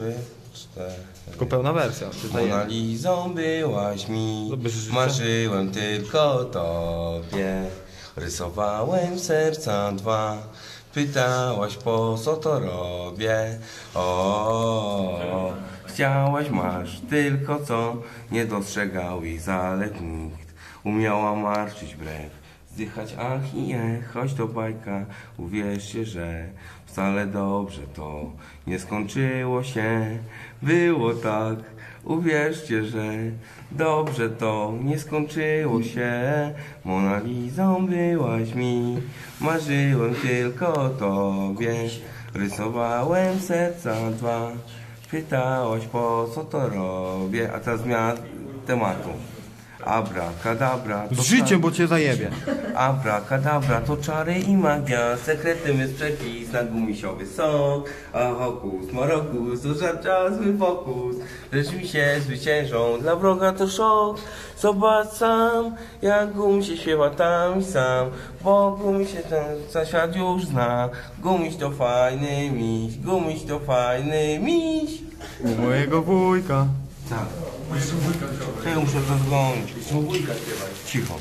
Trzy, cztery. Tylko pełna wersja. Tutaj Mona Lizą byłaś mi, marzyłem tylko o tobie. Rysowałem serca dwa, pytałaś po co to robię. O, chciałaś, masz tylko co, nie dostrzegał jej zalet nikt. Umiała marczyć brew, zdychać ach i ech, choć to bajka, uwierzcie, że wcale dobrze to nie skończyło się. Było tak, uwierzcie, że dobrze to nie skończyło się. Mona Lizą byłaś mi, marzyłem tylko o tobie. Rysowałem serca dwa, pytałaś po co to robię. A teraz zmiana tematu. Abra, kadabra. Z życiem, bo cię zajebie. Abra, kadabra, to czary i magia, sekretem jest przepis na gumisiowy sok. A hokus, marokus, to żarcia zły fokus. Lecz mi się zwyciężą, dla wroga to szok. Zobacz sam, jak gum się śpiewa tam i sam. Bo gumi się ten świat już zna. Gumiś to fajny miś, gumiś to fajny miś. U mojego wujka. Tak. Ja muszę to zgonić. Cicho.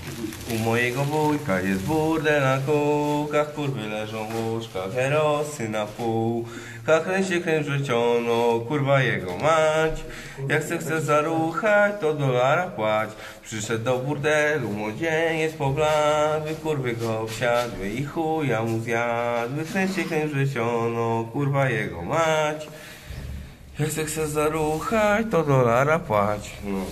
U mojego wujka jest burdel na kółkach, kurwy leżą w łóżkach, herosy na pół. Kachlę się krężeciono, kurwa jego mać. Jak se chce zaruchać, to dolara płać. Przyszedł do burdelu, młodzieniec pobladły, kurwy go wsiadły i chuja mu zjadły. Kręć się krężeciono, kurwa jego mać. Jak se chce zaruchać, to dolara płać. No.